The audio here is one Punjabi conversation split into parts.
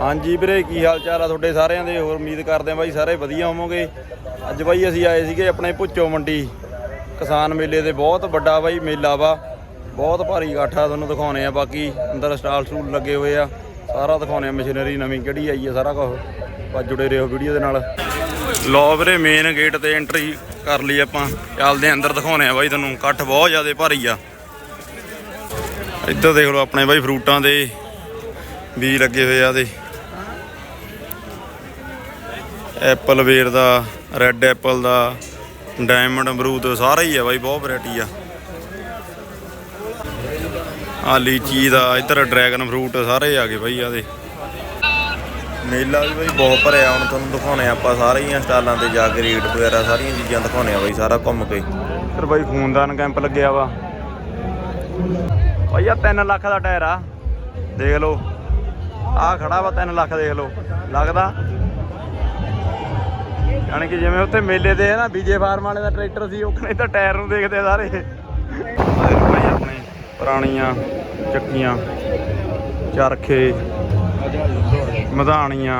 ਹਾਂਜੀ ਵੀਰੇ, ਕੀ ਹਾਲ ਚਾਲ ਆ ਤੁਹਾਡੇ ਸਾਰਿਆਂ ਦੇ? ਹੋਰ ਉਮੀਦ ਕਰਦੇ ਆ ਬਾਈ ਸਾਰੇ ਵਧੀਆ ਹੋਵੋਗੇ। ਅੱਜ ਬਾਈ ਅਸੀਂ ਆਏ ਸੀਗੇ ਆਪਣੇ ਭੁੱਚੋ ਮੰਡੀ। ਕਿਸਾਨ ਮੇਲੇ ਦੇ ਬਹੁਤ ਵੱਡਾ ਬਾਈ ਮੇਲਾ ਵਾ। ਬਹੁਤ ਭਾਰੀ ਇਕੱਠ ਆ, ਤੁਹਾਨੂੰ ਦਿਖਾਉਣੇ ਆ ਬਾਕੀ। ਅੰਦਰ ਸਟਾਲ ਸਟੂਲ ਲੱਗੇ ਹੋਏ ਆ। ਸਾਰਾ ਦਿਖਾਉਣੇ ਆ ਮਸ਼ੀਨਰੀ, ਨਵੀਂ ਕਿਹੜੀ ਆਈ ਆ, ਸਾਰਾ ਕੁਝ ਬਸ ਜੁੜੇ ਰਹੋ ਵੀਡੀਓ ਦੇ ਨਾਲ। ਲੋ ਵੀਰੇ ਮੇਨ ਗੇਟ ਤੇ ਐਂਟਰੀ ਕਰ ਲਈ ਆਪਾਂ। ਚੱਲਦੇ ਆਂ, ਅੰਦਰ ਦਿਖਾਉਣੇ ਆ ਬਾਈ ਤੁਹਾਨੂੰ। ਇਕੱਠ ਬਹੁਤ ਜ਼ਿਆਦਾ ਭਾਰੀ ਆ। ਇੱਧਰ ਦੇਖ ਲਓ ਆਪਣੇ ਬਾਈ ਫਰੂਟਾਂ ਦੇ। ਬੀਜ ਲੱਗੇ ਹੋਏ ਆ ਦੇ। ਐਪਲ ਵੇਰ ਦਾ, ਰੈੱਡ ਐਪਲ ਦਾ, ਡਾਇਮੰਡ ਅਮਰੂਦ, ਸਾਰਾ ਹੀ ਆ ਬਾਈ, ਬਹੁਤ ਵੈਰਾਈਟੀ ਆ। ਆ ਲੀਚੀ ਦਾ, ਇੱਧਰ ਡਰੈਗਨ ਫਰੂਟ ਸਾਰੇ ਆ ਗਏ ਬਾਈ ਆ ਮੇਲਾ ਵੀ ਬਾਈ ਬਹੁਤ ਭਰਿਆ, ਹੁਣ ਤੁਹਾਨੂੰ ਦਿਖਾਉਣੇ ਆ ਆਪਾਂ ਸਾਰੀਆਂ ਸਟਾਲਾਂ ਤੇ ਜਾ ਕੇ ਰੇਟ ਵਗੈਰਾ, ਸਾਰੀਆਂ ਚੀਜ਼ਾਂ ਦਿਖਾਉਣੇ ਆ ਬਾਈ, ਸਾਰਾ ਘੁੰਮ ਕੇ। ਫਿਰ ਬਾਈ ਖੂਨਦਾਨ ਕੈਂਪ ਲੱਗਿਆ ਵਾ। ਭਾਈ ਆ 3 ਲੱਖ ਦਾ ਟਾਇਰ ਆ, ਦੇਖ ਲਓ। ਆ ਖੜਾ ਵਾ 3 ਲੱਖ, ਦੇਖ ਲਓ। ਲੱਗਦਾ? ਯਾਨੀ ਕਿ ਜਿਵੇਂ ਉੱਥੇ ਮੇਲੇ ਦੇ ਆ ਨਾ ਬੀਜੇ ਫਾਰਮ ਵਾਲੇ ਦਾ ਟਰੈਕਟਰ ਸੀ, ਉਹ ਕਹਿੰਦੇ ਤਾਂ ਟਾਇਰ ਨੂੰ ਦੇਖਦੇ ਸਾਰੇ। ਭਾਈ ਆਪਣੇ ਪੁਰਾਣੀਆਂ ਚੱਕੀਆਂ, ਚਰਖੇ, ਮਧਾਣੀਆਂ,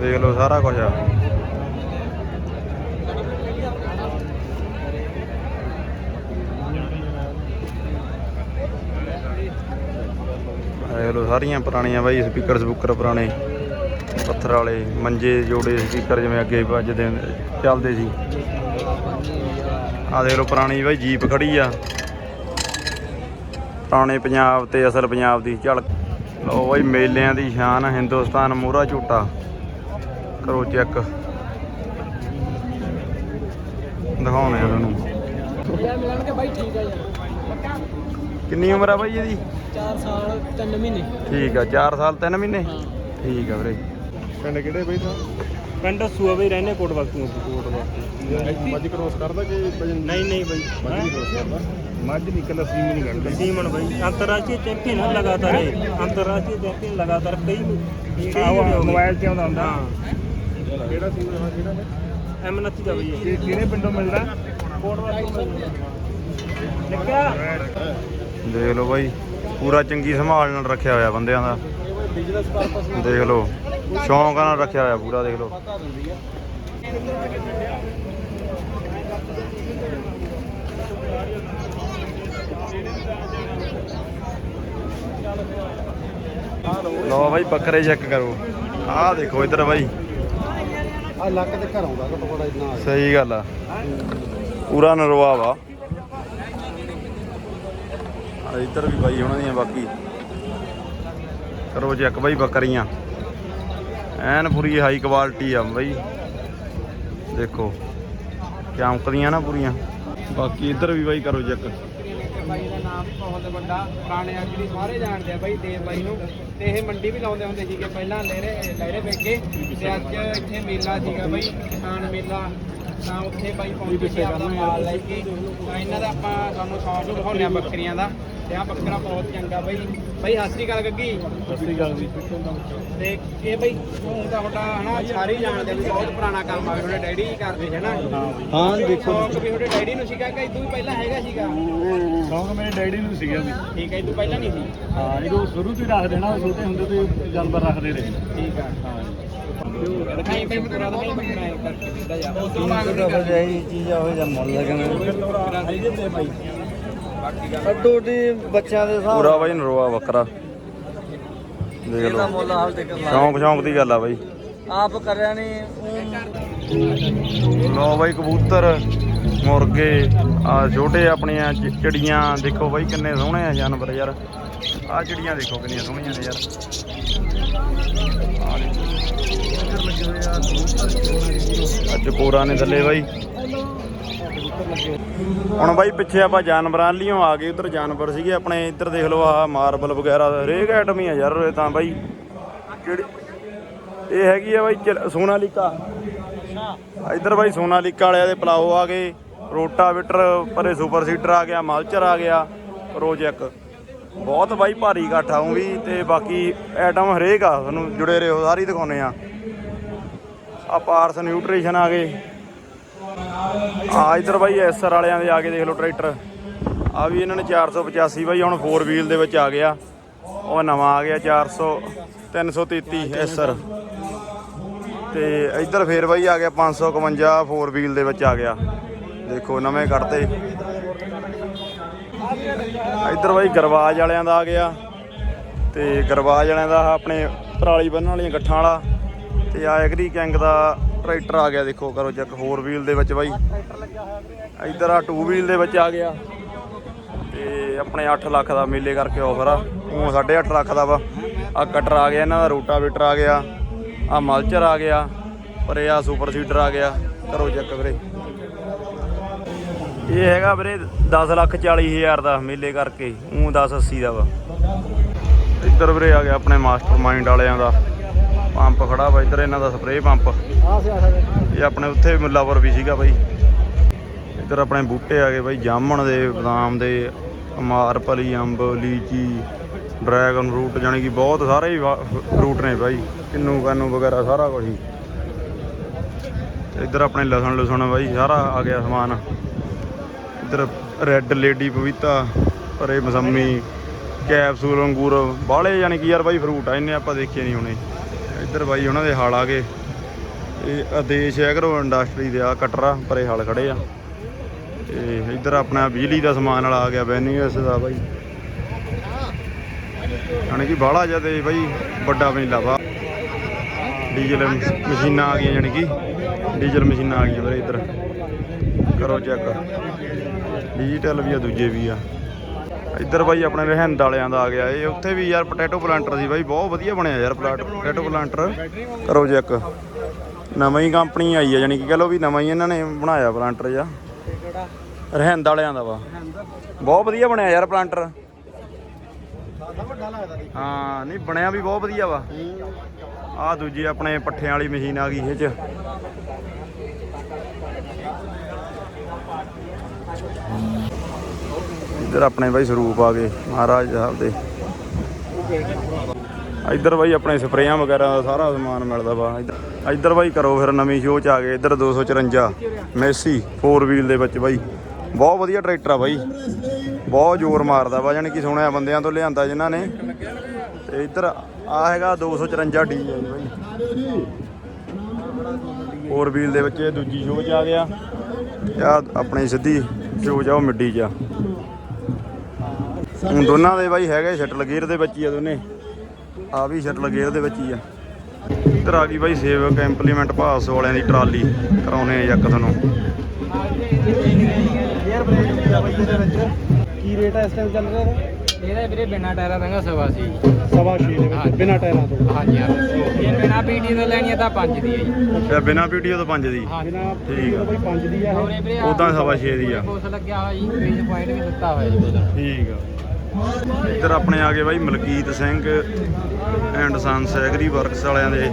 ਦੇਖ ਲਓ ਸਾਰਾ ਕੁਝ ਆ। ਦੇਖ ਲਓ ਸਾਰੀਆਂ ਪੁਰਾਣੀਆਂ ਬਾਈ, ਸਪੀਕਰ ਸਪੂਕਰ ਪੁਰਾਣੇ। ਪੱਥਰ ਵਾਲੇ ਮੰਜੇ ਜੋੜੇ ਸਪੀਕਰ ਜਿਵੇਂ ਅੱਗੇ ਵੱਜਦੇ ਚੱਲਦੇ ਸੀ। ਆ ਦੇਖ ਲਓ ਪੁਰਾਣੀ ਬਾਈ ਜੀਪ ਖੜੀ ਆ। ਪੁਰਾਣੇ ਪੰਜਾਬ ਤੇ ਅਸਲ ਪੰਜਾਬ ਦੀ ਝਲਕ। ਲਓ ਬਾਈ ਮੇਲਿਆਂ ਦੀ ਸ਼ਾਨ ਹਿੰਦੁਸਤਾਨ ਮੋਹਰਾ ਝੂਟਾ। ਕਰੋ ਚੈੱਕ। ਦਿਖਾਉਣੇ ਆ ਯਾਰ ਕਿੰਨੀ ਉਮਰ ਆ ਬਾਈ ਇਹਦੀ? 4 ਸਾਲ 3 ਮਹੀਨੇ। ਠੀਕ ਆ 4 ਸਾਲ 3 ਮਹੀਨੇ? ਠੀਕ ਆ ਵੀਰੇ। ਪਿੰਡ ਕਿਹੜੇ ਬਈ ਤਾਂ? ਪਿੰਡ ਸੂਆ ਬਈ ਰਹਿੰਦੇ ਕੋਟ ਵਕਤੂ ਕੋਟ ਵਕਤੂ ਮੱਝ ਕ੍ਰੋਸ ਕਰਦਾ ਕਿ ਨਹੀਂ? ਨਹੀਂ ਬਈ। ਮੱਝ ਨਹੀਂ ਕ੍ਰੋਸ ਕਰਦਾ। ਮੱਝ ਨਹੀਂ ਕੱਢਦਾ ਸੀਮਨ ਬਈ। ਅੰਤਰਰਾਸ਼ਟਰੀ ਚੈਂਪੀਅਨ ਹੈ ਲਗਾਤਾਰ ਇਹ। ਅੰਤਰਰਾਸ਼ਟਰੀ ਚੈਂਪੀਅਨ ਲਗਾਤਾਰ ਕਈ ਹੋ। ਮੋਬਾਈਲ 'ਚ ਆਉਂਦਾ ਹੁੰਦਾ। ਹਾਂ। ਕਿਹੜਾ ਸੀਮ ਹੈ ਕਿਹੜਾ ਐਮ ਨੱਤੀ ਦਾ ਬਈ ਕਿਹੜੇ ਪਿੰਡੋਂ ਮਿਲਦਾ? ਕੋਟ ਵਕਤੂ ਨਿੱਕਾ ਦੇਖ ਲਓ ਬਾਈ ਪੂਰਾ ਚੰਗੀ ਸੰਭਾਲ ਨਾਲ ਰੱਖਿਆ ਹੋਇਆ ਬੰਦਿਆਂ ਦਾ। ਦੇਖ ਲਓ। ਸ਼ੌਂਕ ਨਾਲ ਰੱਖਿਆ ਹੋਇਆ ਪੂਰਾ ਦੇਖ ਲਓ। ਲਓ ਬਾਈ ਬੱਕਰੇ ਚੈੱਕ ਕਰੋ। ਆਹ ਦੇਖੋ ਇੱਧਰ ਬਾਈ। ਆ ਲੱਕ ਤੇ ਘਰ ਆਉਂਦਾ ਘਟੋ ਘਟਾ ਇतना ਆ। ਸਹੀ ਗੱਲ ਆ। ਪੂਰਾ ਨਰਵਾ ਵਾ। ਆ ਇੱਧਰ ਵੀ ਬਾਈ ਉਹਨਾਂ ਦੀਆਂ ਬਾਕੀ। ਕਰੋ ਚੈੱਕ ਬਾਈ ਬੱਕਰੀਆਂ। ਐਨ ਪੂਰੀ ਹਾਈ ਕੁਆਲਿਟੀ ਆ ਬਾਈ। ਦੇਖੋ, ਚਮਕਦੀਆਂ ਨਾ ਪੂਰੀਆਂ। ਬਾਕੀ ਇੱਧਰ ਵੀ ਬਾਈ ਕਰੋ ਚੈੱਕ ਬਾਈ ਦਾ ਨਾਮ ਬਹੁਤ ਵੱਡਾ, ਪੁਰਾਣੇ ਅਗਲੀ ਸਾਰੇ ਜਾਣਦੇ ਆ ਬਾਈ ਦੇਵ ਬਾਈ ਨੂੰ, ਤੇ ਇਹ ਮੰਡੀ ਵੀ ਲਾਉਂਦੇ ਹੁੰਦੇ ਸੀਗੇ, ਪਹਿਲਾਂ ਲਹਿਰੇ ਲਹਿਰੇ ਵੇਗੇ ਤੇ ਅੱਜ ਇੱਥੇ ਮੇਲਾ ਸੀਗਾ ਬਾਈ, ਕਿਸਾਨ ਮੇਲਾ। ਤਾਂ ਉੱਥੇ ਬਾਈ ਪਹੁੰਚੇ ਸੀ ਆਪਣਾ ਮਾਲ ਲੈ ਕੇ। ਤਾਂ ਇਹਨਾਂ ਦਾ ਆਪਾਂ ਤੁਹਾਨੂੰ ਸ਼ੌਂਕ ਦਿਖਾਉਂਦੇ ਆ ਬੱਕਰੀਆਂ ਦਾ। ਤੇ ਆ ਬੱਕਰਾ ਬਹੁਤ ਚੰਗਾ ਬਾਈ। ਬਾਈ ਸਤਿ ਸ੍ਰੀ ਅਕਾਲ ਗੱਗੀ। ਸਸਤੀ ਗੱਲ ਵੀ ਤੇ ਇਹ ਬਈ ਹੁਣ ਤਾਂ ਤੁਹਾਡਾ ਹਨਾ ਸਾਰੇ ਹੀ ਜਾਣਦੇ ਵੀ ਬਹੁਤ ਪੁਰਾਣਾ ਕੰਮ ਆ ਤੁਹਾਡੇ ਡੈਡੀ ਹੀ ਕਰਦੇ ਹਾਂ ਦੇਖੋ ਸ਼ੌਂਕ ਵੀ ਤੁਹਾਡੇ ਡੈਡੀ ਨੂੰ ਸੀਗਾ ਕਿ ਇਦੋਂ ਵੀ ਪਹਿਲਾਂ ਹੈਗਾ ਸੀਗਾ? ਸ਼ੌਂਕ ਮੇਰੇ ਡੈਡੀ ਨੂੰ ਸੀਗਾ ਵੀ ਠੀਕ ਹੈ ਇਦੋਂ ਪਹਿਲਾਂ ਨਹੀਂ ਸੀ। ਹਾਂ ਇਹਨੂੰ ਸ਼ੁਰੂ ਤੋਂ ਹੀ ਰੱਖ ਦੇਣਾ ਛੋਟੇ ਹੁੰਦੇ ਤੋਂ ਹੀ ਜਾਨਵਰ ਰੱਖਦੇ ਰਹੇ। ਠੀਕ ਆ। ਹਾਂ। ਦੇ ਬੱਚਿਆਂ ਦੇ ਪੂਰਾ ਬਾਈ ਨਰਵਾ ਬੱਕਰਾ ਦੇਖ ਲਓ। ਮੁੱਲ ਹਾਲ ਤੇ ਸ਼ੌਂਕ ਸ਼ੌਂਕ ਦੀ ਗੱਲ ਆ ਬਾਈ। ਆਪ ਕਰਿਆ ਨਹੀਂ ਲੋ ਬਾਈ ਕਬੂਤਰ ਮੁਰਗੇ ਆ ਛੋਟੇ ਆਪਣੀਆਂ ਚਿ- ਚਿੜੀਆਂ ਦੇਖੋ ਬਾਈ ਕਿੰਨੇ ਸੋਹਣੇ ਆ ਜਾਨਵਰ ਯਾਰ। ਆ ਚਿੜੀਆਂ ਦੇਖੋ ਕਿੰਨੀਆਂ ਸੋਹਣੀਆਂ ਨੇ ਯਾਰ। ਆਹ ਦੇਖੋ। ਅੱਜ ਕੋਰਾ ਨੇ ਥੱਲੇ ਬਾਈ। ਹੁਣ ਬਾਈ ਪਿੱਛੇ ਆਪਾਂ ਜਾਨਵਰਾਂ ਲਈਓ ਆ ਗਏ, ਉਧਰ ਜਾਨਵਰ ਸੀਗੇ ਆਪਣੇ, ਇੱਧਰ ਦੇਖ ਲਓ ਆ ਮਾਰਬਲ ਵਗੈਰਾ, ਹਰੇਕ ਆਈਟਮ ਹੀ ਆ ਯਾਰ ਉਰੇ ਤਾਂ ਬਾਈ। ਕਿਹੜੀ? ਇਹ ਹੈਗੀ ਆ ਬਾਈ ਚਿਲ- ਸੋਨਾਲੀਕਾ। ਇੱਧਰ ਬਾਈ ਸੋਨਾਲੀਕਾ ਵਾਲਿਆਂ ਦੇ ਪਲਾਓ ਆ ਗਏ, ਰੋਟਾਵੇਟਰ, ਪਰੇ ਸੁਪਰ ਸੀਡਰ ਆ ਗਿਆ, ਮਾਲਚਰ ਆ ਗਿਆ ਪ੍ਰੋਜੈਕਟ ਬਹੁਤ ਬਾਈ ਭਾਰੀ ਇਕੱਠ ਆਉਂ ਵੀ ਤੇ ਬਾਕੀ ਆਈਟਮ ਹਰੇਕ ਆ ਤੁਹਾਨੂੰ ਜੁੜੇ ਰਹੋ, ਸਾਰੀ ਦਿਖਾਉਨੇ ਆ। ਆ ਪਾਰਸ ਨਿਊਟ੍ਰੀਸ਼ਨ ਆ ਗਏ। ਆ ਇੱਧਰ ਬਾਈ ਐਸਆਰ ਵਾਲਿਆਂ ਦੇ ਆ ਕੇ ਦੇਖ ਲਓ ਟਰੈਕਟਰ। ਆ ਵੀ ਇਹਨਾਂ ਨੇ 485 ਬਾਈ, ਹੁਣ 4 ਵੀਲ ਦੇ ਵਿੱਚ ਆ ਗਿਆ। ਉਹ ਨਵਾਂ ਆ ਗਿਆ 400 333 ਐਸਰ ਤੇ ਇੱਧਰ ਫੇਰ ਬਾਈ ਆ ਗਿਆ 551 4 ਵੀਲ ਦੇ ਵਿੱਚ ਆ ਗਿਆ। ਦੇਖੋ ਨਵੇਂ ਕੱਢਤੇ। ਇੱਧਰ ਬਾਈ ਗਰਵਾਜ ਵਾਲਿਆਂ ਦਾ ਆ ਗਿਆ ਤੇ ਗਰਵਾਜ ਵਾਲਿਆਂ ਦਾ ਆਪਣੇ ਪਰਾਲੀ ਬੰਨਣ ਵਾਲੀਆਂ ਗੱਠਾਂ ਵਾਲਾ ਤੇ ਆ ਐਗਰੀ ਕਿੰਗ ਦਾ ਟਰੈਕਟਰ ਆ ਗਿਆ, ਦੇਖੋ ਕਰੋ ਚੈੱਕ 4 ਵੀਲ ਦੇ ਵਿੱਚ ਬਾਈ। ਇੱਧਰ ਆ ਟੂ ਵੀਲ ਦੇ ਵਿੱਚ ਆ ਗਿਆ ਤੇ ਆਪਣੇ 8 ਲੱਖ ਦਾ ਮੇਲੇ ਕਰਕੇ ਆਫਰ ਆ। ਉਹ 8.5 ਲੱਖ ਦਾ ਵਾ। ਆ ਕਟਰ ਆ ਗਿਆ, ਇਹਨਾਂ ਦਾ ਰੋਟਾਵੇਟਰ ਆ ਗਿਆ। ਆ ਮਲਚਰ ਆ ਗਿਆ। ਪਰ ਇਹ ਆ ਸੁਪਰ ਸੀਡਰ ਆ ਗਿਆ। ਕਰੋ ਚੈੱਕ ਵੀਰੇ। ਇਹ ਹੈਗਾ ਵੀਰੇ 10 ਲੱਖ 40 ਹਜ਼ਾਰ ਦਾ ਮੇਲੇ ਕਰਕੇ ਉਹ 10 80 ਦਾ ਵਾ। ਇੱਧਰ ਵੀਰੇ ਆ ਗਿਆ ਆਪਣੇ ਮਾਸਟਰ ਮਾਈਂਡ ਵਾਲਿਆਂ ਦਾ। ਪੰਪ ਖੜਾ ਵਾ, ਇੱਧਰ ਇਹਨਾਂ ਦਾ ਸਪਰੇਅ ਪੰਪ। ਇਹ ਆਪਣੇ ਉੱਥੇ ਮੁੱਲਾਪੁਰ ਵੀ ਸੀਗਾ ਬਾਈ। ਇੱਧਰ ਆਪਣੇ ਬੂਟੇ ਆ ਗਏ ਬਾਈ, ਜਾਮਣ ਦੇ, ਬਦਾਮ ਦੇ ਅਮਾਰਪਲੀ ਅੰਬ, ਲੀਚੀ ਡਰੈਗਨ ਫਰੂਟ ਜਾਣੀ ਕਿ ਬਹੁਤ ਸਾਰੇ ਹੀ ਫਰੂਟ ਨੇ ਬਾਈ। ਕਿੰਨੂ ਕਾਨੂ ਵਗੈਰਾ ਸਾਰਾ ਕੁਝ ਹੀ। ਇੱਧਰ ਆਪਣੇ ਲਸਣ ਲਸਣ ਬਾਈ, ਸਾਰਾ ਆ ਗਿਆ ਸਮਾਨ। ਇੱਧਰ ਰੈੱਡ ਲੇਡੀ ਪਪੀਤਾ ਪਰੇ ਮਸੰਮੀ ਕੈਪਸੂਲ ਅੰਗੂਰ ਬਾਹਲੇ ਯਾਨੀ ਕਿ ਯਾਰ ਬਾਈ ਫਰੂਟ ਆ, ਇੰਨੇ ਆਪਾਂ ਦੇਖੇ ਨਹੀਂ ਹੁਣੇ। ਇੱਧਰ ਬਾਈ ਉਹਨਾਂ ਦੇ ਹਲ ਆ ਗਏ ਇਹ ਆਦੇਸ਼ ਐਗਰੋ ਇੰਡਸਟਰੀ ਦੇ ਆ, ਕਟਰਾ ਪਰੇ ਹਲ ਖੜੇ ਆ। ਤੇ ਇੱਧਰ ਆਪਣਾ ਬਿਜਲੀ ਦਾ ਸਮਾਨ ਵਾਲਾ ਆ ਗਿਆ ਵੈਨਿਊਸ ਦਾ ਬਾਈ। ਯਾਨੀ ਕਿ ਬਾਹਲਾ ਜ਼ਿਆਦਾ ਬਾਈ ਵੱਡਾ ਮੇਲਾ ਵਾ। ਡੀਜ਼ਲ ਮਸ਼ੀਨਾਂ ਆ ਗਈਆਂ ਯਾਨੀ ਕਿ ਡੀਜ਼ਲ ਮਸ਼ੀਨਾਂ ਆ ਗਈਆਂ ਵੀਰੇ ਇੱਧਰ। ਕਰੋ ਚੈੱਕ ਡਿਜੀਟਲ ਵੀ ਆ, ਦੂਜੇ ਵੀ ਆ। ਇੱਧਰ ਬਾਈ ਆਪਣੇ ਰਹਿੰਦ ਵਾਲਿਆਂ ਦਾ ਆ ਗਿਆ। ਇਹ ਉੱਥੇ ਵੀ ਯਾਰ ਪੋਟੈਟੋ ਪਲਾਂਟਰ ਸੀ ਬਾਈ, ਬਹੁਤ ਵਧੀਆ ਬਣਿਆ ਯਾਰ ਪੋਟੈਟੋ ਪਲਾਂਟਰ ਕਰੋ ਚੈੱਕ ਨਵੀਂ ਹੀ ਕੰਪਨੀ ਆਈ ਆ ਯਾਨੀ ਕਿ ਕਹ ਲਓ ਵੀ ਨਵਾਂ ਹੀ ਇਹਨਾਂ ਨੇ ਬਣਾਇਆ ਪਲਾਂਟਰ ਜਾਂ ਰਹਿੰਦ ਵਾਲਿਆਂ ਦਾ ਵਾ। ਬਹੁਤ ਵਧੀਆ ਬਣਿਆ ਯਾਰ ਪਲਾਂਟਰ ਹਾਂ, ਨਹੀਂ ਬਣਿਆ ਵੀ ਬਹੁਤ ਵਧੀਆ ਵਾ। ਆ ਦੂਜੀ ਆਪਣੇ ਪੱਠਿਆਂ ਵਾਲੀ ਮਸ਼ੀਨ ਆ ਗਈ ਇਹ ਚ। ਇੱਧਰ ਆਪਣੇ ਬਾਈ ਸਰੂਪ ਆ ਗਏ, ਮਹਾਰਾਜ ਸਾਹਿਬ ਦੇ। ਇੱਧਰ ਬਾਈ ਆਪਣੇ ਸਪਰੇਆਂ ਵਗੈਰਾ ਦਾ ਸਾਰਾ ਸਮਾਨ ਮਿਲਦਾ ਵਾ। ਇੱਧਰ- ਬਾਈ ਕਰੋ ਫਿਰ ਨਵੀਂ ਸ਼ੋਅ ਚ ਆ ਗਏ, ਇੱਧਰ 254 ਮੈਸੀ 4 ਵੀਲ ਦੇ ਵਿੱਚ ਬਾਈ। ਬਹੁਤ ਵਧੀਆ ਟਰੈਕਟਰ ਆ ਬਾਈ। ਬਹੁਤ ਜ਼ੋਰ ਮਾਰਦਾ ਵਾ ਜਾਣੀ ਕਿ ਸੁਣਿਆ ਬੰਦਿਆਂ ਤੋਂ ਲਿਆਂਦਾ ਜਿਨ੍ਹਾਂ ਨੇ। ਤੇ ਇੱਧਰ ਆ ਹੈਗਾ 254 ਡੀ ਹੈ ਜੀ ਬਾਈ। 4 ਵੀਲ ਦੇ ਵਿੱਚ ਦੂਜੀ ਸ਼ੋਅ ਚ ਆ ਗਿਆ। ਆ ਆਪਣੀ ਸਿੱਧੀ ਸ਼ੋਅ ਚ ਉਹ ਮਿੱਡੀ ਚ ਦੋਨਾਂ ਦੇ ਬਾਈ ਹੈਗੇ ਸ਼ਟਲ ਗੇਅਰ ਦੇ ਵਿੱਚ ਹੀ ਆ ਦੋਨੇ। ਆ ਵੀ ਸ਼ਟਲ ਗੇਅਰ ਦੇ ਵਿੱਚ ਹੀ ਆ। ਇੱਧਰ ਆ ਗਈ ਬਾਈ ਸੇਵਕ ਇੰਪਲੀਮੈਂਟ ਪਾਸ ਵਾਲਿਆਂ ਦੀ ਟਰਾਲੀ। ਕਰਾਉਨੇ ਆ ਜੱਕ ਤੁਹਾਨੂੰ। ਕੀ ਰੇਟ ਹੈ ਇਸ ਟਾਈਮ ਚੱਲ ਰਿਹਾ ਇਹਦਾ ਵੀਰੇ ਬਿਨਾ ਟਾਇਰਾਂ ਦਾ ਸਵਾ ਸੀ ਸਵਾ ਛੇ ਦੇ ਵਿੱਚ ਬਿਨਾਂ ਟਾਇਰਾਂ ਤੋਂ। ਹਾਂਜੀ ਹਾਂਜੀ ਇਹ ਬਿਨਾ ਪੀਟੀ ਤੋਂ ਲੈਣੀ ਆ ਤਾਂ 5 ਦੀ ਹੈ ਜੀ। ਤੇ ਬਿਨਾ ਵੀਡੀਓ ਤੋਂ 5 ਦੀ? ਬਿਨਾਂ ਠੀਕ ਆ। ਬਈ ਪੰਜ ਦੀ ਆ ਇਹ। ਹੋਰੇ ਵੀਰੇ ਉਦਾਂ ਸਵਾ ਛੇ ਦੀ ਆ। ਕੁਛ ਲੱਗਿਆ ਹੋਇਆ ਜੀ ਫੇਸ ਪੁਆਇੰਟ ਵੀ ਦਿੱਤਾ ਹੋਇਆ ਜੀ। ਉਹਦਾ ਠੀਕ ਆ। ਇੱਧਰ ਆਪਣੇ ਆ ਗਏ ਬਾਈ Malkit Singh and sons agri works ਵਾਲਿਆਂ ਦੇ।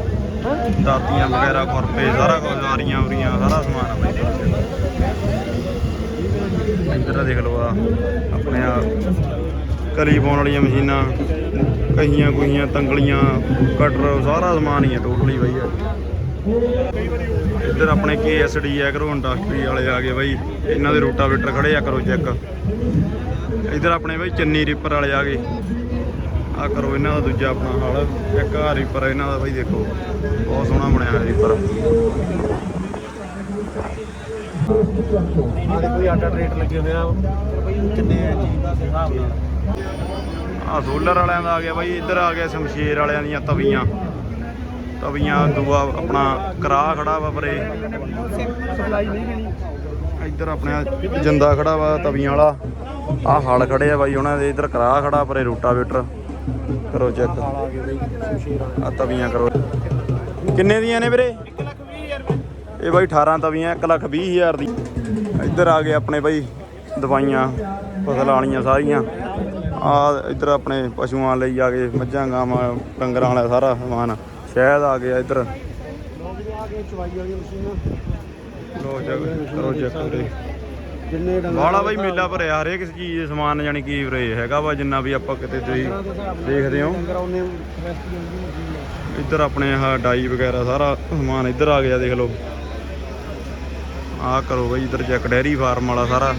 ਦਾਤੀਆਂ ਵਗੈਰਾ ਖੁਰਪੇ ਸਾਰਾ ਕੁਝ ਆਰੀਆਂ ਉਰੀਆਂ ਸਾਰਾ ਸਮਾਨ ਆ ਬਾਈ। ਇੱਧਰ ਦੇਖ ਲਓ ਆ ਆਪਣੇ ਆ ਕਲੀ ਪਾਉਣ ਵਾਲੀਆਂ ਮਸ਼ੀਨਾਂ, ਕਹੀਆਂ ਕੁਹੀਆਂ, ਤੰਗਲੀਆਂ, ਕਟਰ, ਸਾਰਾ ਸਮਾਨ ਹੀ ਆ ਟੋਟਲੀ ਬਾਈ ਆ ਇੱਧਰ ਆਪਣੇ KSD ਐਗਰੋ ਇੰਡਸਟਰੀ ਵਾਲੇ ਆ ਗਏ ਬਾਈ। ਇਹਨਾਂ ਦੇ ਰੋਟਾਵੇਟਰ ਖੜੇ ਆ, ਕਰੋ ਚੈੱਕ। ਇੱਧਰ ਆਪਣੇ ਬਾਈ ਚੰਨੀ ਰੀਪਰ ਵਾਲੇ ਆ ਗਏ। ਆ ਕਰੋ ਇਹਨਾਂ ਦਾ ਦੂਜਾ ਆਪਣਾ ਹਾਲ। ਇੱਕ ਆ ਰੀਪਰ ਇਹਨਾਂ ਦਾ ਬਾਈ ਦੇਖੋ। ਬਹੁਤ ਸੋਹਣਾ ਬਣਿਆ ਹੋਇਆ ਰੀਪਰ ਆ ਦੇਖੋ ਆਟਾ ਰੇਟ ਲੱਗੇ ਹੋਏ ਆ। ਕਿੰਨੇ ਜੀ? ਹਿਸਾਬ ਨਾਲ। ਆ ਸੋਲਰ ਵਾਲਿਆਂ ਦਾ ਆ ਗਿਆ ਬਾਈ, ਇੱਧਰ ਆ ਗਿਆ ਸ਼ਮਸ਼ੇਰ ਵਾਲਿਆਂ ਦੀਆਂ ਤਵੀਆਂ। ਤਵੀਆਂ ਦੂਆ ਆਪਣਾ ਕਰਾ ਖੜਾ ਵਾ ਪਰੇ। ਸਪਲਾਈ ਨਹੀਂ ਮਿਲੀ ਇੱਧਰ ਆਪਣੇ ਜਿੰਦਾ ਖੜਾ ਵਾ ਤਵੀਆਂ ਵਾਲਾ। ਆ ਹਲ ਖੜੇ ਆ ਬਾਈ ਉਹਨਾਂ ਦੇ, ਇੱਧਰ ਕਰਾ ਖੜਾ ਪਰੇ ਰੋਟਾਵੇਟਰ। ਕਰੋ ਚੈੱਕ। ਆ ਆ ਤਵੀਆਂ ਕਰੋ। ਕਿੰਨੇ ਦੀਆਂ ਨੇ ਵੀਰੇ? ਇਹ ਬਾਈ 18 ਤਵੀਆਂ 1 ਲੱਖ 20 ਹਜ਼ਾਰ ਦੀ। ਇੱਧਰ ਆ ਗਏ ਆਪਣੇ ਬਾਈ ਦਵਾਈਆਂ, ਫਸਲ ਵਾਲੀਆਂ ਸਾਰੀਆਂ। ਆ ਇੱਧਰ ਆਪਣੇ ਪਸ਼ੂਆਂ ਲਈ ਆ ਗਏ, ਮੱਝਾਂ, ਗਾਵਾਂ, ਡੰਗਰਾਂ ਵਾਲਾ ਸਾਰਾ ਸਮਾਨ। ਸ਼ਹਿਦ ਆ ਗਿਆ ਇੱਧਰ। ਲੋ ਚੈੱਕ ਕਰੋ ਚੈੱਕ ਵੀਰੇ ਜਿੰਨੇ ਵਾਲਾ ਬਾਈ ਮੇਲਾ ਭਰਿਆ ਹਰੇਕ ਚੀਜ਼ ਦੇ ਸਮਾਨ, ਯਾਨੀ ਕਿ ਵੀਰੇ ਹੈਗਾ ਵਾ, ਜਿੰਨਾ ਵੀ ਆਪਾਂ ਕਿਤੇ ਤੁਸੀਂ ਦੇਖਦੇ ਹੋ। ਇੱਧਰ ਆਪਣੇ ਆਹ ਡਾਈ ਵਗੈਰਾ ਸਾਰਾ ਸਮਾਨ ਇੱਧਰ ਆ ਗਿਆ, ਦੇਖ ਲਓ। ਆਹ ਕਰੋ ਬਾਈ, ਇੱਧਰ ਚੈੱਕ ਡੈਰੀ ਫਾਰਮ ਵਾਲਾ ਸਾਰਾ।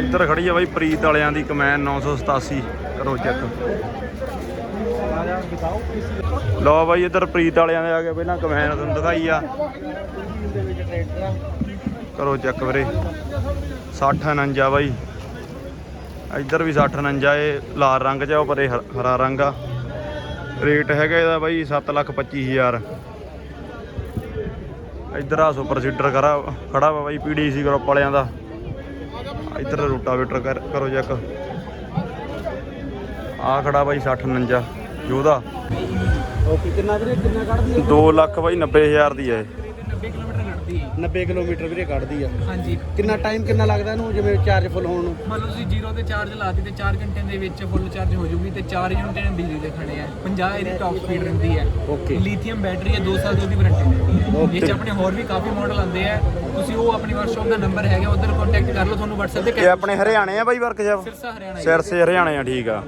ਇੱਧਰ ਖੜੀ ਆ ਬਾਈ ਪ੍ਰੀਤ ਵਾਲਿਆਂ ਦੀ ਕਮੈਨ 987 ਕਰੋ ਚੈੱਕ। ਲਓ ਬਾਈ, ਇੱਧਰ ਪ੍ਰੀਤ ਵਾਲਿਆਂ ਦੇ ਆ ਕੇ ਪਹਿਲਾਂ ਕਮੈਨ, ਤੁਹਾਨੂੰ ਦਿਖਾਈ ਆ। ਕਰੋ ਚੈੱਕ ਵੀਰੇ। 60 49 ਬਾਈ। ਇੱਧਰ ਵੀ 60 49 ਇਹ ਲਾਲ ਰੰਗ 'ਚ ਉਹ ਪਰੇ ਹ- ਹਰਾ ਰੰਗ ਆ। ਰੇਟ ਹੈਗਾ ਇਹਦਾ ਬਾਈ 7 ਲੱਖ 25 ਹਜ਼ਾਰ। ਇੱਧਰ ਆ ਸੁਪਰ ਸੀਡਰ ਖੜਾ ਖੜਾ ਵਾ ਬਾਈ ਪੀਡੀਸੀ ਗਰੁੱਪ ਵਾਲਿਆਂ ਦਾ। ਇੱਧਰ ਰੋਟਾਵੇਟਰ ਕਰ ਕਰੋ ਚੈੱਕ। ਆ ਖੜਾ ਬਾਈ 60 49 ਯੋਧਾ। ਓਕੇ ਕਿੰਨਾ ਵੀਰੇ? ਕਿੰਨਾ ਕੱਢਦੀ 2 ਲੱਖ ਬਾਈ 90 ਹਜ਼ਾਰ ਦੀ ਹੈ ਇਹ। 90 ਕਿਲੋਮੀਟਰ ਕੱਢਦੀ 90 ਕਿਲੋਮੀਟਰ ਵੀਰੇ ਕੱਢਦੀ ਆ। ਹਾਂਜੀ। ਕਿੰਨਾ ਟਾਈਮ ਕਿੰਨਾ ਲੱਗਦਾ ਇਹਨੂੰ ਜਿਵੇਂ ਚਾਰਜ ਫੁੱਲ ਹੋਣ ਨੂੰ? ਮੰਨ ਲਓ ਤੁਸੀਂ ਜ਼ੀਰੋ ਤੇ ਚਾਰਜ ਲਾਤੀ ਤੇ 4 ਘੰਟੇ ਦੇ ਵਿੱਚ ਫੁੱਲ ਚਾਰਜ ਹੋ ਜੂਗੀ ਤੇ 4 ਯੂਨਿਟ ਨੇ ਬਿਜਲੀ ਦੇ ਖੜੇ ਆ। 50 ਇਹਦੀ ਟਾਪ ਸਪੀਡ ਰਹਿੰਦੀ ਹੈ ਓਕੇ ਲੀਥੀਅਮ ਬੈਟਰੀ ਹੈ 2 ਸਾਲ ਦੀ ਉਹਦੀ ਵਾਰੰਟੀ ਰਹਿੰਦੀ ਹੈ ਇਹ ਚ ਆਪਣੇ ਹੋਰ ਵੀ ਕਾਫੀ ਮਾਡਲ ਆਉਂਦੇ ਆ। ਤੁਸੀਂ ਉਹ ਆਪਣੀ ਵਰਕਸ਼ਾਪ ਦਾ ਨੰਬਰ ਹੈਗਾ ਉਧਰ ਕੰਟੈਕਟ ਕਰ ਲਓ ਤੁਹਾਨੂੰ WhatsApp ਤੇ ਇਹ ਆਪਣੇ ਹਰਿਆਣੇ ਆ ਬਾਈ ਵਰਕਸ਼ਾਪ ਸਿਰਸਾ ਹਰਿਆਣਾ। ਸਿਰਸੇ ਹਰਿਆਣੇ ਆ ਠੀਕ ਆ।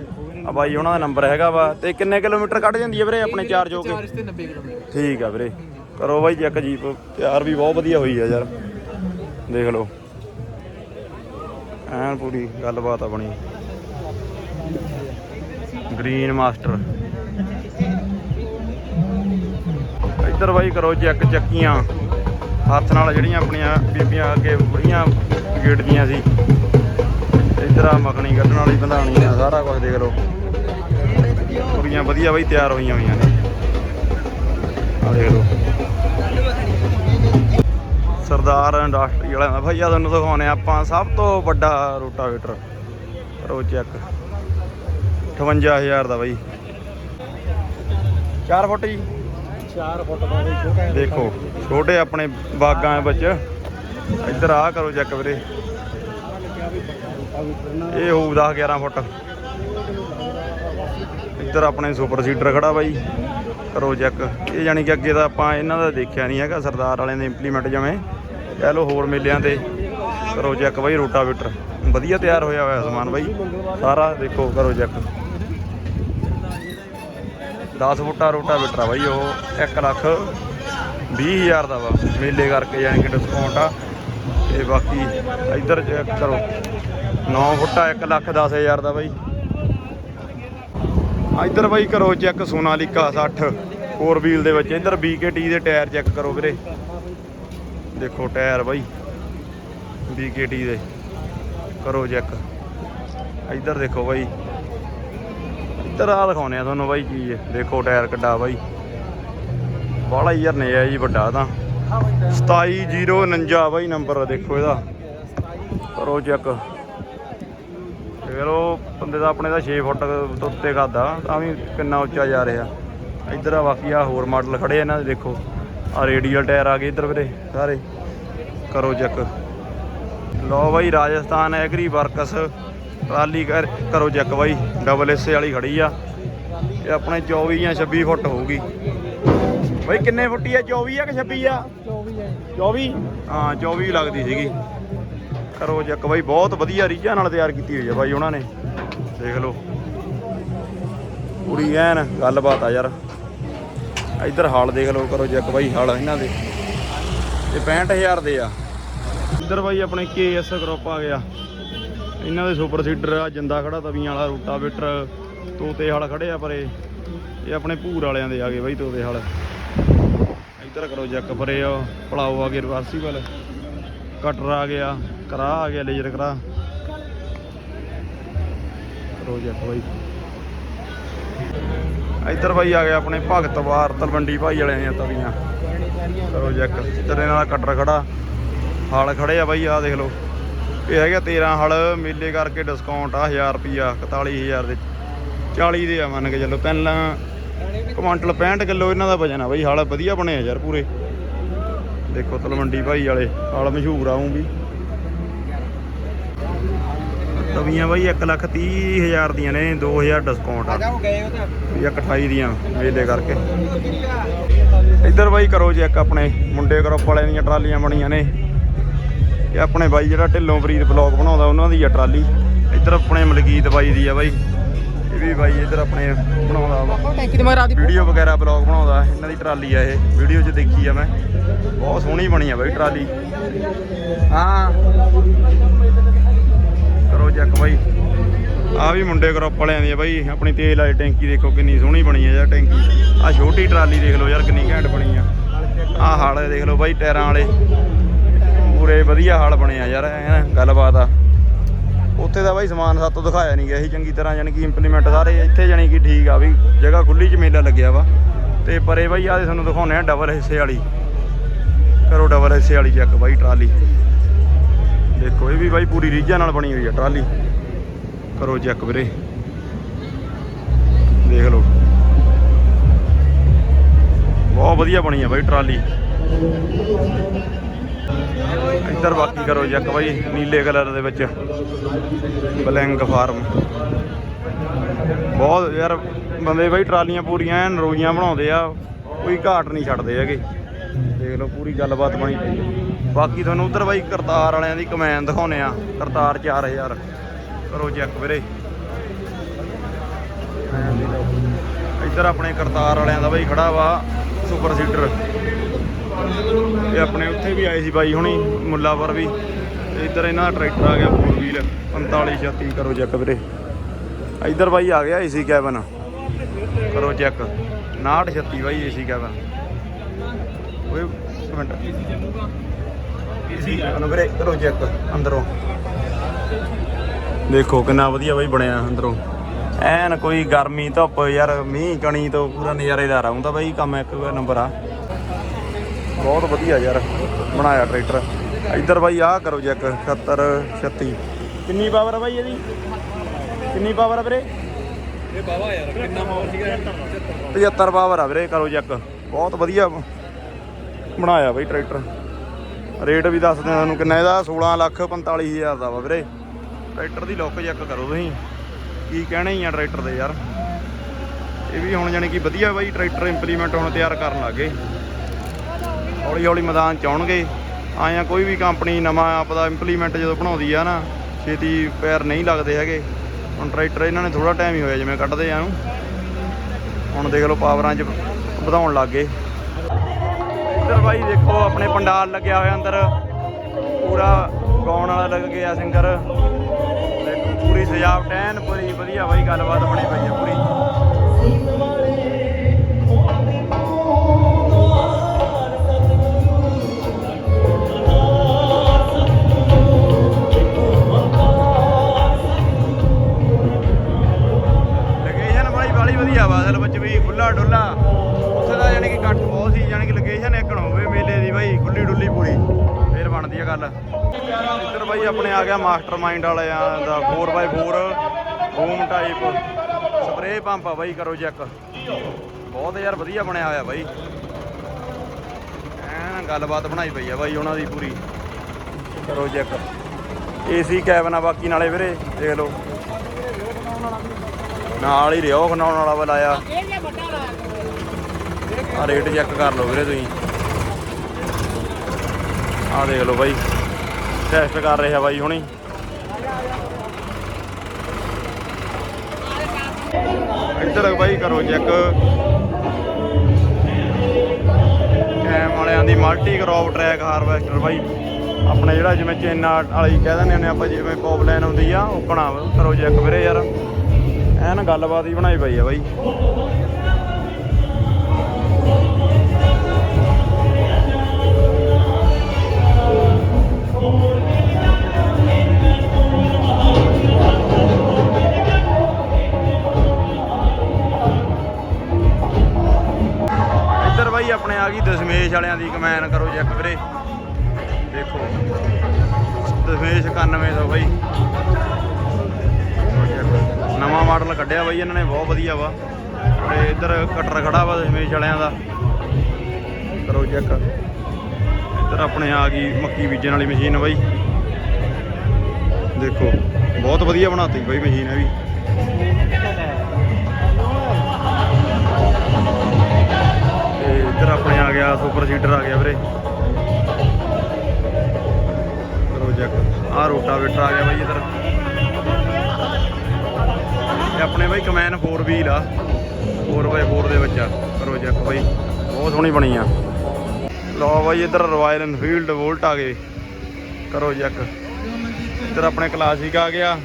ਆ ਬਾਈ ਉਹਨਾਂ ਦਾ ਨੰਬਰ ਹੈਗਾ ਵਾ। ਤੇ ਕਿੰਨੇ ਕਿਲੋਮੀਟਰ ਕੱਢ ਜਾਂਦੀ ਹੈ ਵੀਰੇ ਆਪਣੇ ਚਾਰਜ ਹੋ ਕੇ? ਚਾਰਜ ਤੇ 90 ਕਿਲੋਮੀਟਰ। ਠੀਕ ਆ ਵੀਰੇ। ਕਰੋ ਬਾਈ ਚੈੱਕ ਜੀਪ ਤਿਆਰ ਵੀ ਬਹੁਤ ਵਧੀਆ ਹੋਈ ਆ ਯਾਰ। ਦੇਖ ਲਓ। ਐਨ ਪੂਰੀ ਗੱਲਬਾਤ ਆ ਗ੍ਰੀਨ ਮਾਸਟਰ ਇੱਧਰ ਬਾਈ ਕਰੋ ਚੈੱਕ ਚੱਕੀਆਂ। ਹੱਥ ਨਾਲ ਜਿਹੜੀਆਂ ਆਪਣੀਆਂ ਬੀਬੀਆਂ ਅੱਗੇ ਬੁੜੀਆਂ ਗੇੜਦੀਆਂ ਸੀ। ਇੱਧਰ ਆ ਮੱਖਣੀ ਕੱਢਣ ਵਾਲੀ ਬੰਧਾਣੀ ਆ, ਸਾਰਾ ਕੁਝ ਦੇਖ ਲਓ। ਪੂਰੀਆਂ ਵਧੀਆ ਬਾਈ, ਤਿਆਰ ਹੋਈਆਂ ਹੋਈਆਂ ਨੇ। ਆ ਦੇਖ ਲਓ। ਸਰਦਾਰ ਇੰਡਸਟਰੀ ਵਾਲਿਆਂ ਦਾ। ਭਈਆ ਤੁਹਾਨੂੰ ਦਿਖਾਉਣੇ ਆਪਾਂ ਸਭ ਤੋਂ ਵੱਡਾ ਰੋਟਾਵੇਟਰ। ਕਰੋ ਚੈੱਕ। 58000 ਦਾ ਬਾਈ। 4 ਫੁੱਟ ਜੀ। 4 ਫੁੱਟ ਦਾ ਛੋਟਾ ਦੇਖੋ ਛੋਟੇ ਆਪਣੇ ਬਾਗਾਂ ਵਿੱਚ। ਇੱਧਰ ਆ ਕਰੋ ਚੈੱਕ ਵੀਰੇ। ਇਹ ਹੋਊ 10 11 ਫੁੱਟ। ਇੱਧਰ ਆਪਣੇ ਸੁਪਰ ਸੀਡਰ ਖੜਾ ਬਾਈ। ਕਰੋ ਚੈੱਕ। ਇਹ ਯਾਨੀ ਕਿ ਅੱਗੇ ਤਾਂ ਆਪਾਂ ਇਹਨਾਂ ਦਾ ਦੇਖਿਆ ਨਹੀਂ ਹੈਗਾ ਸਰਦਾਰ ਵਾਲਿਆਂ ਦੇ ਇੰਪਲੀਮੈਂਟ ਜਿਵੇਂ। ਕਹਿ ਲਓ ਹੋਰ ਮੇਲਿਆਂ ਤੇ ਕਰੋ ਚੈੱਕ ਬਾਈ ਰੋਟਾਵੇਟਰ। ਵਧੀਆ ਤਿਆਰ ਹੋਇਆ ਹੋਇਆ ਸਮਾਨ ਬਾਈ। ਸਾਰਾ ਦੇਖੋ ਕਰੋ ਚੈੱਕ 10 ਫੁੱਟਾ ਰੋਟਾਵੇਟਰ ਆ ਬਾਈ ਉਹ 1 ਲੱਖ 20 ਹਜ਼ਾਰ ਦਾ ਵਾ। ਮੇਲੇ ਕਰਕੇ ਯਾਨੀ ਕਿ ਡਿਸਕਾਊਂਟ ਆ। ਤੇ ਬਾਕੀ ਇੱਧਰ ਚੈੱਕ ਕਰੋ। 9 ਫੁੱਟਾ 1 ਲੱਖ 10 ਹਜ਼ਾਰ ਦਾ ਬਾਈ। ਇੱਧਰ ਬਾਈ ਕਰੋ ਚੈੱਕ ਸੋਨਾਲੀਕਾ 60 ਫੋਰ ਵੀਲ ਦੇ ਵਿੱਚ। ਇੱਧਰ BKT ਦੇ ਟਾਇਰ ਚੈੱਕ ਕਰੋ ਵੀਰੇ। ਦੇਖੋ ਟਾਇਰ ਬਾਈ BKT ਦੇ। ਕਰੋ ਚੈੱਕ ਇੱਧਰ ਦੇਖੋ ਬਾਈ। ਇੱਧਰ ਆ ਦਿਖਾਉਨੇ ਆ ਤੁਹਾਨੂੰ ਬਾਈ ਚੀਜ਼। ਦੇਖੋ ਟਾਇਰ ਕਿੱਡਾ ਬਾਈ। ਬਾਹਲਾ ਹੀ ਯਾਰ ਨੇ ਆ ਜੀ ਵੱਡਾ ਤਾਂ। 27049 ਬਾਈ ਨੰਬਰ ਦੇਖੋ ਇਹਦਾ। ਕਰੋ ਚੈੱਕ ਚਲੋ ਬੰਦੇ ਦਾ ਆਪਣੇ ਦਾ 6 ਫੁੱਟ ਤੋਂ ਉੱਤੇ ਕਰਦਾ ਤਾਂ ਵੀ ਕਿੰਨਾ ਉੱਚਾ ਜਾ ਰਿਹਾ। ਇੱਧਰ ਆ ਬਾਕੀ ਆ ਹੋਰ ਮਾਡਲ ਖੜੇ ਇਹਨਾਂ ਦੇ, ਦੇਖੋ। ਆ ਰੇਡੀਅਲ ਟਾਇਰ ਆ ਗਏ ਇੱਧਰ ਵੀਰੇ ਸਾਰੇ। ਕਰੋ ਚੈੱਕ। ਲਓ ਬਾਈ ਰਾਜਸਥਾਨ ਐਗਰੀ ਵਰਕਸ ਟਰਾਲੀ ਕਰ ਚੈੱਕ ਬਾਈ ਡਬਲ ਏਸੇ ਵਾਲੀ ਖੜੀ ਆ। ਇਹ ਆਪਣੇ 24 ਜਾਂ 26 ਫੁੱਟ ਹੋਊਗੀ। ਬਾਈ ਕਿੰਨੇ ਫੁੱਟੀ ਆ? 24 ਆ ਕਿ 26 ਆ? 24 ਹੈ 24 ਹਾਂ 24 ਲੱਗਦੀ ਸੀਗੀ। ਕਰੋ ਚੱਕ ਬਾਈ ਬਹੁਤ ਵਧੀਆ ਰੀਝਾਂ ਨਾਲ ਤਿਆਰ ਕੀਤੀ ਹੋਈ ਆ ਬਾਈ ਉਹਨਾਂ ਨੇ। ਦੇਖ ਲਓ। ਪੂਰੀ ਐਨ ਗੱਲਬਾਤ ਆ ਯਾਰ। ਇੱਧਰ ਹਾਲ ਦੇਖ ਲਓ ਕਰੋ ਚੱਕ ਬਾਈ ਹਾਲ ਇਹਨਾਂ ਦੇ। ਇਹ 65000 ਦੇ ਆ। ਇੱਧਰ ਬਾਈ ਆਪਣੇ ਕੇਐਸ ਗਰੁੱਪ ਆ ਗਿਆ। ਇਹਨਾਂ ਦੇ ਸੁਪਰ ਸੀਡਰ ਆ, ਜਿੰਦਾ ਖੜਾ, ਤਵੀਆਂ ਵਾਲਾ, ਰੂਟਾਵੇਟਰ, ਤੋਤੇ ਹਾਲ ਖੜੇ ਆ ਪਰੇ। ਇਹ ਆਪਣੇ ਭੂਰ ਵਾਲਿਆਂ ਦੇ ਆ ਗਏ ਬਾਈ ਤੋਤੇ ਹਾਲ ਇੱਧਰ ਕਰੋ ਜੱਕ ਪਰੇ ਆ, ਪਲਾਓ ਆ ਗਏ ਰਿਵਰਸੀਬਲ। ਕਟਰ ਆ ਗਿਆ ਕਰਾ ਆ ਗਿਆ, ਲੇਜ਼ਰ ਕਰਾ ਕਰੋ ਜੱਕ ਬਾਈ। ਇੱਧਰ ਬਾਈ ਆ ਗਿਆ ਆਪਣੇ ਭਗਤ ਵਾਰ, ਤਲਵੰਡੀ ਭਾਈ ਵਾਲਿਆਂ ਦੀਆਂ ਤਵੀਆਂ ਕਰੋ ਜੱਕ ਇੱਧਰ ਇਹਨਾਂ ਕਟਰ ਖੜਾ। ਹਲ ਖੜੇ ਆ ਬਾਈ ਆ ਦੇਖ ਲਓ। ਇਹ ਹੈਗਾ 13 ਹਲ, ਮੇਲੇ ਕਰਕੇ ਡਿਸਕਾਊਂਟ ਆ 1000 ਰੁਪਿਆ 41000 ਦੇ 40 ਦੇ ਆ ਮੰਨ ਕੇ ਚੱਲੋ। ਪਹਿਲਾਂ ਕੁਆਂਟਲ 65 ਕਿਲੋ ਇਹਨਾਂ ਦਾ ਵਜਨ ਆ ਬਾਈ, ਹਲ ਵਧੀਆ ਬਣੇ ਆ ਯਾਰ ਪੂਰੇ। ਦੇਖੋ ਤਲਵੰਡੀ ਭਾਈ ਵਾਲੇ, ਹਲ ਮਸ਼ਹੂਰ ਆਉਂ ਵੀ। ਤਵੀਆਂ ਬਾਈ 1 ਲੱਖ 30 ਹਜ਼ਾਰ ਦੀਆਂ ਨੇ 2000 ਡਿਸਕਾਊਂਟ ਆ। ਜਾਓ ਗਏ ਉਹ ਤਾਂ। ਵੀ ਇੱਕ 28 ਦੀਆਂ ਮੇਲੇ ਕਰਕੇ। ਇੱਧਰ ਬਾਈ ਕਰੋ ਜੀ ਇੱਕ ਆਪਣੇ ਮੁੰਡੇ ਗਰੁੱਪ ਵਾਲਿਆਂ ਦੀਆਂ ਟਰਾਲੀਆਂ ਬਣੀਆਂ ਨੇ। ਇਹ ਆਪਣੇ ਬਾਈ ਜਿਹੜਾ ਢਿੱਲੋਂ ਫਰੀਦ ਬਲੌਗ ਬਣਾਉਂਦਾ ਉਹਨਾਂ ਦੀ ਆ ਟਰਾਲੀ। ਇੱਧਰ ਆਪਣੇ ਮਲਕੀਤ ਬਾਈ ਦੀ ਆ ਬਾਈ। ਇਹ ਵੀ ਬਾਈ ਇੱਧਰ ਆਪਣੇ ਬਣਾਉਂਦਾ ਵੀਡੀਓ ਵਗੈਰਾ ਬਲੌਗ ਬਣਾਉਂਦਾ ਇਹਨਾਂ ਦੀ ਟਰਾਲੀ ਆ ਇਹ। ਵੀਡੀਓ 'ਚ ਦੇਖੀ ਆ ਮੈਂ। ਬਹੁਤ ਸੋਹਣੀ ਬਣੀ ਆ ਬਾਈ ਟਰਾਲੀ। ਹਾਂ। ਕਰੋ ਬਾਈ। ਆ ਵੀ ਮੁੰਡੇ ਗਰੁੱਪ ਵਾਲਿਆਂ ਦੀ ਆ ਬਾਈ। ਆਪਣੀ ਤੇਲ ਵਾਲੀ ਟੈਂਕੀ ਦੇਖੋ ਕਿੰਨੀ ਸੋਹਣੀ ਬਣੀ ਆ ਯਾਰ ਟੈਂਕੀ। ਆ ਛੋਟੀ ਟਰਾਲੀ ਦੇਖ ਲਓ ਯਾਰ ਕਿੰਨੀ ਘੈਂਟ ਬਣੀ ਆ। ਆ ਹਲ ਦੇਖ ਲਓ ਬਾਈ ਟਾਇਰਾਂ ਵਾਲੇ। ਪੂਰੇ ਵਧੀਆ ਹਾਲ ਬਣੇ ਆ ਯਾਰ ਐਨ ਗੱਲਬਾਤ ਆ। ਉੱਥੇ ਦਾ ਬਾਈ ਸਮਾਨ ਸਾਤੋਂ ਦਿਖਾਇਆ ਨਹੀਂ ਗਿਆ ਸੀ, ਚੰਗੀ ਤਰ੍ਹਾਂ ਯਾਨੀ ਕਿ ਇੰਪਲੀਮੈਂਟ ਸਾਰੇ ਇੱਥੇ ਜਾਨੀ ਕਿ ਠੀਕ ਆ ਵੀ, ਜਗ੍ਹਾ ਖੁੱਲੀ ਚ ਮੇਲਾ ਲੱਗਿਆ ਵਾ। ਤੇ ਪਰੇ ਬਾਈ ਆ ਤੁਹਾਨੂੰ ਦਿਖਾਉਣੇ ਆ ਡਬਲ ਹਿੱਸੇ ਵਾਲੀ। ਕਰੋ ਡਬਲ ਹਿੱਸੇ ਵਾਲੀ ਚੱਕ ਬਾਈ ਟਰਾਲੀ। ਦੇਖੋ, ਇਹ ਵੀ ਬਾਈ ਪੂਰੀ ਰੀਝਾਂ ਨਾਲ ਬਣੀ ਹੋਈ ਆ ਟਰਾਲੀ। ਕਰੋ ਚੈੱਕ ਵੀਰੇ। ਦੇਖ ਲਓ। ਬਹੁਤ ਵਧੀਆ ਬਣੀ ਆ ਬਾਈ ਟਰਾਲੀ। ਇੱਧਰ ਬਾਕੀ ਕਰੋ ਚੈੱਕ ਬਾਈ, ਨੀਲੇ ਕਲਰ ਦੇ ਵਿੱਚ। Blank form. ਬਹੁਤ ਯਾਰ, ਬੰਦੇ ਬਾਈ ਟਰਾਲੀਆਂ ਪੂਰੀਆਂ ਐਨ ਰੋਈਆਂ ਬਣਾਉਂਦੇ ਆ, ਕੋਈ ਘਾਟ ਨਹੀਂ ਛੱਡਦੇ ਹੈਗੇ। ਦੇਖ ਲਓ, ਪੂਰੀ ਗੱਲਬਾਤ ਬਣੀ। ਪਈ ਬਾਕੀ ਤੁਹਾਨੂੰ ਉਧਰ ਬਾਈ ਕਰਤਾਰ ਵਾਲਿਆਂ ਦੀ ਕਮੈਨ ਦਿਖਾਉਨੇ ਆ ਕਰਤਾਰ 4000 ਕਰੋ ਚੈੱਕ ਵੀਰੇ। ਇੱਧਰ ਆਪਣੇ ਕਰਤਾਰ ਵਾਲਿਆਂ ਦਾ ਬਾਈ ਖੜਾ ਵਾ ਸੁਪਰ ਸੀਡਰ ਇਹ ਆਪਣੇ ਉੱਥੇ ਵੀ ਆਏ ਸੀ ਬਾਈ ਹੁਣੀ, ਮੁੱਲਾਪੁਰ ਵੀ। ਇੱਧਰ ਇਹਨਾਂ ਦਾ ਟਰੈਕਟਰ ਆ ਗਿਆ 4 ਵੀਲ 45 36 ਕਰੋ ਚੈੱਕ ਵੀਰੇ। ਇੱਧਰ ਬਾਈ ਆ ਗਿਆ ਏਸੀ ਕੈਬਨ ਕਰੋ ਚੈੱਕ 59 36 ਬਾਈ ਏਸੀ ਕੈਬਨ ਓਏ ਮਿੰਟ। ਏਸੀ ਵੀਰੇ ਕਰੋ ਚੈੱਕ ਅੰਦਰੋਂ। ਦੇਖੋ, ਕਿੰਨਾ ਵਧੀਆ ਬਾਈ ਬਣਿਆ ਅੰਦਰੋਂ। ਐਨ ਕੋਈ ਗਰਮੀ, ਧੁੱਪ ਯਾਰ, ਮੀਂਹ, ਕਣੀ ਤੋਂ ਪੂਰਾ ਨਜ਼ਾਰੇਦਾਰ ਆਉਂਦਾ ਬਾਈ ਕੰਮ ਇੱਕ ਨੰਬਰ ਆ। ਬਹੁਤ ਵਧੀਆ ਯਾਰ, ਬਣਾਇਆ ਟਰੈਕਟਰ। ਇੱਧਰ ਬਾਈ ਆਹ ਕਰੋ ਚੈੱਕ 70 36 ਕਿੰਨੀ ਪਾਵਰ ਆ ਬਾਈ ਇਹਦੀ? ਕਿੰਨੀ ਪਾਵਰ ਆ ਵੀਰੇ? ਇਹ ਬਾਵਾ ਯਾਰ ਕਿੰਨਾ ਮਾਹੌਲ ਸੀਗਾ 75 ਪਾਵਰ ਆ ਵੀਰੇ, ਕਰੋ ਚੈੱਕ ਬਹੁਤ ਵਧੀਆ ਬਣਾਇਆ ਬਾਈ ਟਰੈਕਟਰ। ਰੇਟ ਵੀ ਦੱਸ ਦਿਆਂ ਤੁਹਾਨੂੰ ਕਿੰਨਾ ਇਹਦਾ? 16 ਲੱਖ 45 ਹਜ਼ਾਰ ਦਾ ਵਾ ਵੀਰੇ। ਟਰੈਕਟਰ ਦੀ ਲੁੱਕ ਚੈੱਕ ਕਰੋ ਤੁਸੀਂ। ਕੀ ਕਹਿਣਾ ਹੀ ਆ ਟਰੈਕਟਰ ਦੇ ਯਾਰ। ਇਹ ਵੀ ਹੁਣ ਜਾਨੀ ਕਿ ਵਧੀਆ ਬਾਈ, ਟਰੈਕਟਰ ਇੰਪਲੀਮੈਂਟ ਹੁਣ ਤਿਆਰ ਕਰਨ ਲੱਗੇ। ਹੌਲੀ ਹੌਲੀ ਮੈਦਾਨ ਚ ਆਉਣਗੇ। ਆਇਆ ਕੋਈ ਵੀ ਕੰਪਨੀ ਨਵਾਂ ਆਪਦਾ ਇੰਪਲੀਮੈਂਟ ਜਦੋਂ ਬਣਾਉਂਦੀ ਆ ਨਾ, ਛੇਤੀ ਪੈਰ ਨਹੀਂ ਲੱਗਦੇ ਹੈਗੇ। ਹੁਣ ਟਰੈਕਟਰ ਇਹਨਾਂ ਨੇ ਥੋੜਾ ਟਾਈਮ ਹੀ ਹੋਇਆ ਜਿਵੇਂ ਕੱਢਦੇ ਆ ਨੂੰ ਹੁਣ ਦੇਖ ਲਓ ਪਾਵਰਾਂ 'ਚ ਵਧਾਉਣ ਲੱਗ ਗਏ। ਇੱਧਰ ਬਾਈ, ਦੇਖੋ, ਆਪਣੇ ਪੰਡਾਲ ਲੱਗਿਆ ਹੋਇਆ ਅੰਦਰ। ਪੂਰਾ ਗਾਉਣ ਵਾਲਾ ਲੱਗ ਗਿਆ ਸਿੰਗਰ। ਪੂਰੀ ਸਜਾਵਟ, ਐਨ ਪੂਰੀ ਵਧੀਆ ਬਾਈ, ਗੱਲਬਾਤ ਬਣੀ ਪਈ ਹੈ ਪੂਰੀ। ਲੋਕੇਸ਼ਨ ਬਾਈ, ਬਾਲੀ ਵਧੀਆ ਵਾ ਅਸਲ ਵਿੱਚ ਵੀ ਖੁੱਲਾ ਡੁੱਲਾ ਉੱਥੇ ਦਾ ਯਾਨੀ ਕਿ ਇਕੱਠ ਬਹੁਤ ਸੀ ਯਾਨੀ ਕਿ ਖੁੱਲੀ ਡੁੱਲੀ ਬਣਦੀ ਆ ਗੱਲ। ਇੱਧਰ ਬਾਈ ਆਪਣੇ ਆ ਗਿਆ ਮਾਸਟਰ ਵਾਲਿਆਂ ਦਾ 4x4 home type spray pump ਆ ਬਾਈ, ਕਰੋ ਚੈੱਕ ਬਹੁਤ ਯਾਰ ਵਧੀਆ ਬਣਿਆ ਹੋਇਆ ਬਾਈ। ਐਨ ਗੱਲਬਾਤ ਬਣਾਈ ਪਈ ਆ ਬਾਈ ਉਹਨਾਂ ਦੀ ਪੂਰੀ। ਕਰੋ ਚੈੱਕ ਏਸੀ ਕੈਬਨ ਆ ਬਾਕੀ ਨਾਲੇ ਵੀਰੇ, ਦੇਖ ਲਓ। ਨਾਲ ਹੀ ਰਿਓ, ਖਣਾਉਣ ਵਾਲਾ ਵਾ ਆ। ਰੇਟ ਚੈੱਕ ਕਰ ਲਓ ਵੀਰੇ ਤੁਸੀਂ। ਆ ਦੇਖ ਲਓ ਬਾਈ। ਟੈਸਟ ਕਰ ਰਿਹਾ ਬਾਈ ਹੁਣੀ। ਇੱਧਰ ਬਾਈ ਕਰੋ ਚੈੱਕ ਕੈਮ ਵਾਲਿਆਂ ਦੀ ਮਲਟੀ ਕ੍ਰੌਪ ਟਰੈਕ ਹਾਰਵੈਸਟਰ ਬਾਈ। ਆਪਣੇ ਜਿਹੜਾ ਜਿਵੇਂ ਚੈਨਾ ਵਾਲੀ ਕਹਿ ਦਿੰਦੇ ਹੁੰਦੇ ਆਪਾਂ, ਜਿਵੇਂ ਪੌਪ ਲਾਈਨ ਹੁੰਦੀ ਆ, ਉਹ ਬਣਾ ਕਰੋ ਚੈੱਕ ਵੀਰੇ ਯਾਰ। ਐਨ ਗੱਲਬਾਤ ਹੀ ਬਣਾਈ ਪਈ ਆ ਬਾਈ। ਆ ਗਈ ਦਸ਼ਮੇਸ਼ ਵਾਲਿਆਂ ਦੀ ਕਮੈਨ, ਕਰੋ ਚੈੱਕ ਵੀਰੇ। ਦੇਖੋ। ਦਸ਼ਮੇਸ਼ 9100 ਬਾਈ। ਨਵਾਂ ਮਾਡਲ ਕੱਢਿਆ ਬਾਈ ਇਹਨਾਂ ਨੇ, ਬਹੁਤ ਵਧੀਆ ਵਾ। ਤੇ ਇੱਧਰ ਕਟਰ ਖੜਾ ਵਾ ਦਸ਼ਮੇਸ਼ ਵਾਲਿਆਂ ਦਾ। ਕਰੋ ਚੈੱਕ ਇੱਧਰ ਆਪਣੇ ਆ ਗਈ ਮੱਕੀ ਬੀਜਣ ਵਾਲੀ ਮਸ਼ੀਨ ਬਾਈ। ਦੇਖੋ, ਬਹੁਤ ਵਧੀਆ ਬਣਾਤੀ ਬਾਈ ਮਸ਼ੀਨ ਇਹ ਵੀ। ਇੱਧਰ ਆਪਣੇ ਆ ਗਿਆ, ਸੁਪਰ ਸੀਟਰ ਆ ਗਿਆ ਵੀਰੇ। ਕਰੋ ਚੈੱਕ ਰੋਟਾਵੇਟਰ ਆ ਗਿਆ ਬਾਈ ਇੱਧਰ। ਇਹ ਆਪਣੇ ਬਾਈ ਕਮੈਨ 4 ਵੀਲ ਆ। 4x4 ਦੇ ਵਿੱਚ ਆ ਕਰੋ ਬਾਈ। ਬਹੁਤ ਸੋਹਣੀ ਬਣੀ ਆ। ਲਓ ਬਾਈ ਇੱਧਰ ਰਾਇਲ ਇਨਫੀਲਡ ਵੋਲਟ ਆ ਗਏ। ਕਰੋ ਚੈੱਕ ਇੱਧਰ ਆਪਣੇ ਕਲਾਸਿਕ ਆ ਗਿਆ।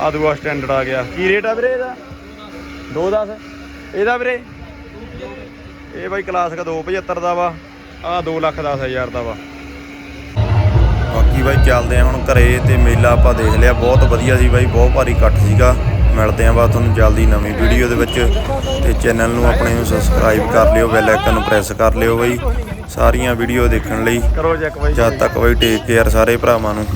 ਆ ਦੂਆ ਸਟੈਂਡਰਡ ਆ ਗਿਆ। ਕੀ ਰੇਟ ਆ ਵੀਰੇ ਇਹਦਾ? 210 ਇਹਦਾ ਵੀਰੇ? ਇਹ ਬਾਈ ਕਲਾਸ ਦਾ 275 ਦਾ ਵਾ ਆ 2 ਲੱਖ 10 ਹਜ਼ਾਰ ਦਾ ਵਾ। ਬਾਕੀ ਬਾਈ ਚੱਲਦੇ ਆ ਹੁਣ ਘਰੇ ਤੇ ਮੇਲਾ ਆਪਾਂ ਦੇਖ ਲਿਆ ਬਹੁਤ ਵਧੀਆ ਸੀ ਬਾਈ ਬਹੁਤ ਭਾਰੀ ਇਕੱਠ ਸੀਗਾ। ਮਿਲਦੇ ਆਂ ਬਾ ਤੁਹਾਨੂੰ ਜਲਦੀ ਨਵੀਂ ਵੀਡੀਓ ਦੇ ਵਿੱਚ। ਤੇ ਚੈਨਲ ਨੂੰ ਆਪਣੇ ਨੂੰ ਸਬਸਕ੍ਰਾਈਬ ਕਰ ਲਿਓ ਬੈਲ ਆਈਕਨ ਨੂੰ ਪ੍ਰੈਸ ਕਰ ਲਿਓ ਬਾਈ। ਸਾਰੀਆਂ ਵੀਡੀਓ ਦੇਖਣ ਲਈ ਕਰੋ ਚੈੱਕ ਬਾਈ। ਜਦ ਤੱਕ ਬਾਈ ਟੇਕ ਕੇਅਰ ਸਾਰੇ ਭਰਾਵਾਂ ਨੂੰ।